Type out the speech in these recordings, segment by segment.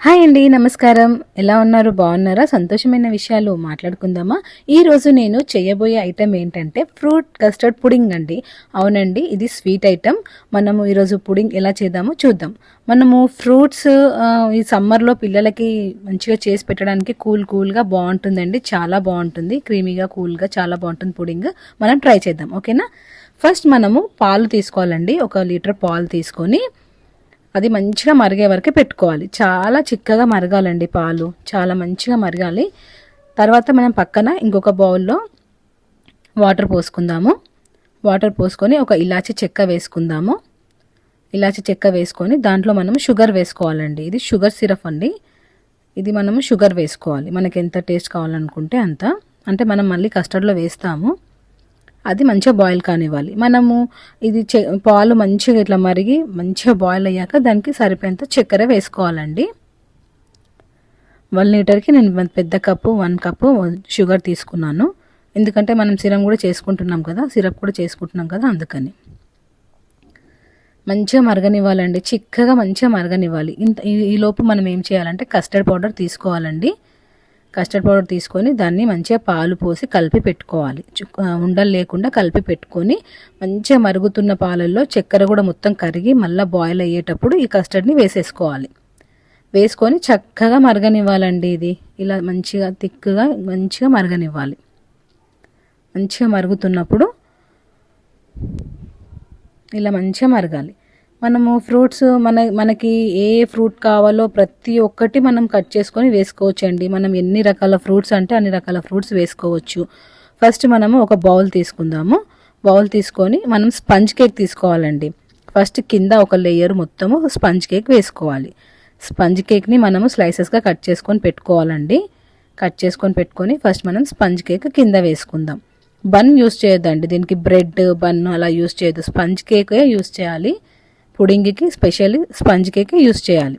Hi అండి నమస్కారం. ఎలా ఉన్నారు? బాగున్నారా? సంతోషమైన విషయాలు మాట్లాడుకుందామా? ఈరోజు నేను చేయబోయే ఐటెం ఏంటంటే ఫ్రూట్ కస్టర్డ్ పుడింగ్ అండి. అవునండి ఇది స్వీట్ ఐటెం మనము ఈరోజు పుడింగ్ ఎలా చేద్దామో చూద్దాం. మనము ఫ్రూట్స్ ఈ సమ్మర్లో పిల్లలకి మంచిగా చేసి పెట్టడానికి కూల్ కూల్గా బాగుంటుందండి. చాలా బాగుంటుంది. క్రీమీగా కూల్గా చాలా బాగుంటుంది పుడింగ్. మనం ట్రై చేద్దాం ఓకేనా? ఫస్ట్ మనము పాలు తీసుకోవాలండి. ఒక లీటర్ పాలు తీసుకొని అది మంచిగా మరిగే వరకు పెట్టుకోవాలి. చాలా చిక్కగా మరగాలండి పాలు. చాలా మంచిగా మరగాలి. తర్వాత మనం పక్కన ఇంకొక బౌల్లో వాటర్ పోసుకుందాము. వాటర్ పోసుకొని ఒక ఇలాచి చెక్క వేసుకుందాము. ఇలాచి చెక్క వేసుకొని దాంట్లో మనం షుగర్ వేసుకోవాలండి. ఇది షుగర్ సిరప్ అండి. ఇది మనము షుగర్ వేసుకోవాలి. మనకి ఎంత టేస్ట్ కావాలనుకుంటే అంత. అంటే మనం మళ్ళీ కస్టర్డ్లో వేస్తాము. అది మంచిగా బాయిల్ కానివ్వాలి. మనము ఇది చె పాలు మంచిగా ఇట్లా మరిగి మంచిగా బాయిల్ అయ్యాక దానికి సరిపోయేంత చక్కెర వేసుకోవాలండి. వన్ లీటర్కి నేను పెద్ద కప్పు వన్ కప్పు షుగర్ తీసుకున్నాను. ఎందుకంటే మనం సిరప్ కూడా చేసుకుంటున్నాం కదా సిరప్ కూడా చేసుకుంటున్నాం కదా అందుకని. మంచిగా మరగనివ్వాలండి. చిక్కగా మంచిగా మరగనివ్వాలి. ఇంత ఈ లోపు మనం ఏం చేయాలంటే కస్టర్డ్ పౌడర్ తీసుకోవాలండి. కస్టర్డ్ పౌడర్ తీసుకొని దాన్ని మంచిగా పాలు పోసి కలిపి పెట్టుకోవాలి. ఉండలు లేకుండా కలిపి పెట్టుకొని మంచిగా మరుగుతున్న పాలల్లో చక్కెర కూడా మొత్తం కరిగి మళ్ళీ బాయిల్ అయ్యేటప్పుడు ఈ కస్టర్డ్ని వేసేసుకోవాలి. వేసుకొని చక్కగా మరగనివ్వాలండి ఇది. ఇలా మంచిగా థిక్గా మంచిగా మరగనివ్వాలి. మంచిగా మరుగుతున్నప్పుడు ఇలా మంచిగా మరగాలి. మనము ఫ్రూట్స్ మన మనకి ఏ ఫ్రూట్ కావాలో ప్రతి ఒక్కటి మనం కట్ చేసుకొని వేసుకోవచ్చు అండి మనం ఎన్ని రకాల ఫ్రూట్స్ అంటే అన్ని రకాల ఫ్రూట్స్ వేసుకోవచ్చు. ఫస్ట్ మనము ఒక బౌల్ తీసుకుందాము. బౌల్ తీసుకొని మనం స్పంజ్ కేక్ తీసుకోవాలండి. ఫస్ట్ కింద ఒక లేయర్ మొత్తము స్పంజ్ కేక్ వేసుకోవాలి. స్పంజ్ కేక్ని మనము స్లైసెస్గా కట్ చేసుకొని పెట్టుకోవాలండి. కట్ చేసుకొని పెట్టుకొని ఫస్ట్ మనం స్పంజ్ కేక్ కింద వేసుకుందాం. బన్ యూస్ చేయొద్దండి. దీనికి బ్రెడ్ బన్ అలా యూస్ చేయొద్దు. స్పంజ్ కేకే యూస్ చేయాలి. పుడింగికి స్పెషల్లీ స్పంజ్ కేక్ యూస్ చేయాలి.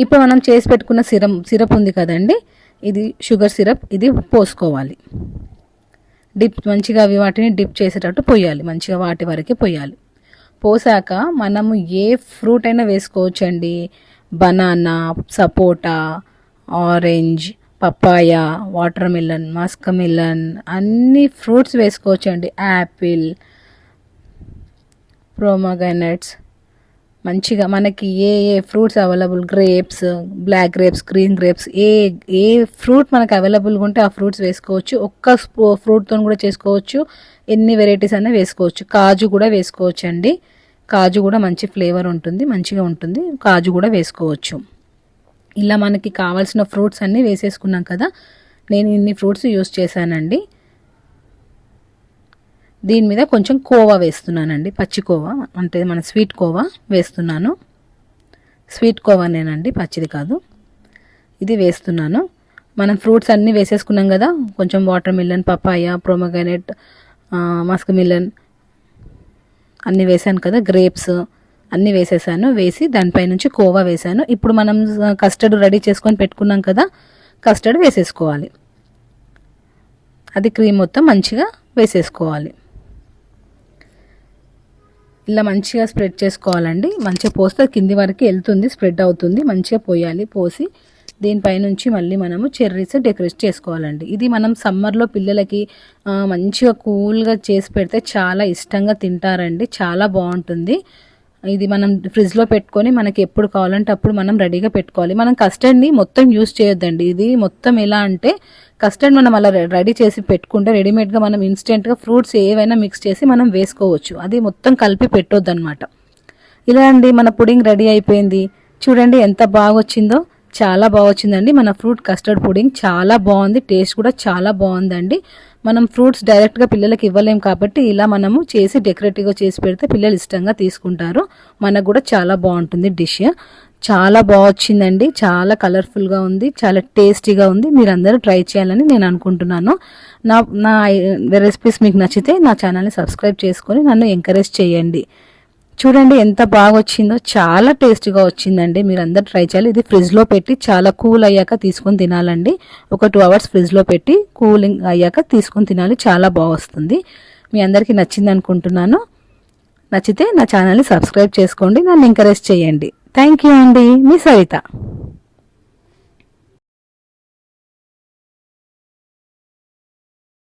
ఇప్పుడు మనం చేసి పెట్టుకున్న సిరం సిరప్ ఉంది కదండి ఇది షుగర్ సిరప్ ఇది పోసుకోవాలి. డిప్ మంచిగా అవి వాటిని డిప్ చేసేటట్టు పోయాలి మంచిగా వాటి వరకే పోయాలి. పోసాక మనము ఏ ఫ్రూట్ అయినా వేసుకోవచ్చండి banana sapota orange papaya water melon musk melon అన్ని ఫ్రూట్స్ వేసుకోవచ్చండి యాపిల్ ప్రోమోగనట్స్. మంచిగా మనకి ఏ ఏ fruits available? Grapes black grapes green grapes ఏ ఏ ఫ్రూట్ మనకు అవైలబుల్గా ఉంటే ఆ ఫ్రూట్స్ వేసుకోవచ్చు. ఒక్క ఫ్రూట్తో కూడా చేసుకోవచ్చు. ఎన్ని వెరైటీస్ అయినా వేసుకోవచ్చు. కాజు కూడా వేసుకోవచ్చు అండి కాజు కూడా మంచి ఫ్లేవర్ ఉంటుంది మంచిగా ఉంటుంది. కాజు కూడా వేసుకోవచ్చు. ఇలా మనకి కావాల్సిన ఫ్రూట్స్ అన్నీ వేసేసుకున్నాం కదా నేను ఇన్ని ఫ్రూట్స్ యూస్ చేశానండి. దీని మీద కొంచెం కోవా వేస్తున్నానండి పచ్చి కోవా. అంటే మన స్వీట్ కోవా వేస్తున్నాను. స్వీట్ కోవానేనండి పచ్చిది కాదు. ఇది వేస్తున్నాను. మనం ఫ్రూట్స్ అన్నీ వేసేసుకున్నాం కదా కొంచెం water melon papaya pomegranate musk melon అన్నీ వేసాను కదా గ్రేప్స్ అన్నీ వేసేసాను. వేసి దానిపై నుంచి కోవా వేసాను ఇప్పుడు మనం కస్టర్డ్ రెడీ చేసుకొని పెట్టుకున్నాం కదా కస్టర్డ్ వేసేసుకోవాలి. అది క్రీమ్ మొత్తం మంచిగా వేసేసుకోవాలి. ఇలా మంచిగా స్ప్రెడ్ చేసుకోవాలండి. మంచిగా పోస్తే కింది వరకు వెళ్తుంది స్ప్రెడ్ అవుతుంది మంచిగా పోయాలి. పోసి దీనిపైనుంచి మళ్ళీ మనము చెర్రీస్ డెకరేట్ చేసుకోవాలండి. ఇది మనం సమ్మర్లో పిల్లలకి మంచిగా కూల్గా చేసి పెడితే చాలా ఇష్టంగా తింటారండి. చాలా బాగుంటుంది. ఇది మనం ఫ్రిడ్జ్లో పెట్టుకొని మనకి ఎప్పుడు కావాలంటే అప్పుడు మనం రెడీగా పెట్టుకోవాలి. మనం కస్టర్డ్ని మొత్తం యూస్ చేయొద్దండి. ఇది మొత్తం ఎలా అంటే కస్టర్డ్ మనం అలా రెడీ చేసి పెట్టుకుంటే రెడీమేడ్గా మనం ఇన్స్టెంట్గా ఫ్రూట్స్ ఏవైనా మిక్స్ చేసి మనం వేసుకోవచ్చు. అది మొత్తం కలిపి పెట్టొద్దు అనమాట ఇలా అండి మన పుడింగ్ రెడీ అయిపోయింది. చూడండి ఎంత బాగా వచ్చిందో చాలా బాగా వచ్చిందండి. మన ఫ్రూట్ కస్టర్డ్ పుడింగ్ చాలా బాగుంది. టేస్ట్ కూడా చాలా బాగుందండి. మనం ఫ్రూట్స్ డైరెక్ట్గా పిల్లలకి ఇవ్వలేం కాబట్టి ఇలా మనము చేసి డెకరేటివ్గా చేసి పెడితే పిల్లలు ఇష్టంగా తీసుకుంటారు. మనకు కూడా చాలా బాగుంటుంది డిష్. చాలా బాగా వచ్చిందండి. చాలా కలర్ఫుల్గా ఉంది. చాలా టేస్టీగా ఉంది. మీరు అందరూ ట్రై చేయాలని నేను అనుకుంటున్నాను. నా నా రెసిపీస్ మీకు నచ్చితే నా ఛానల్ని సబ్స్క్రైబ్ చేసుకొని నన్ను ఎంకరేజ్ చేయండి. చూడండి ఎంత బాగా వచ్చిందో చాలా టేస్ట్గా వచ్చిందండి. మీరు అందరు ట్రై చేయాలి. ఇది ఫ్రిడ్జ్లో పెట్టి చాలా కూల్ అయ్యాక తీసుకొని తినాలండి. ఒక టూ అవర్స్ ఫ్రిడ్జ్లో పెట్టి కూలింగ్ అయ్యాక తీసుకొని తినాలి. చాలా బాగా వస్తుంది మీ అందరికీ నచ్చింది అనుకుంటున్నాను. నచ్చితే నా ఛానల్ని సబ్స్క్రైబ్ చేసుకోండి. నన్ను ఎంకరేజ్ చేయండి. థ్యాంక్ యూ అండి. మీ సరిత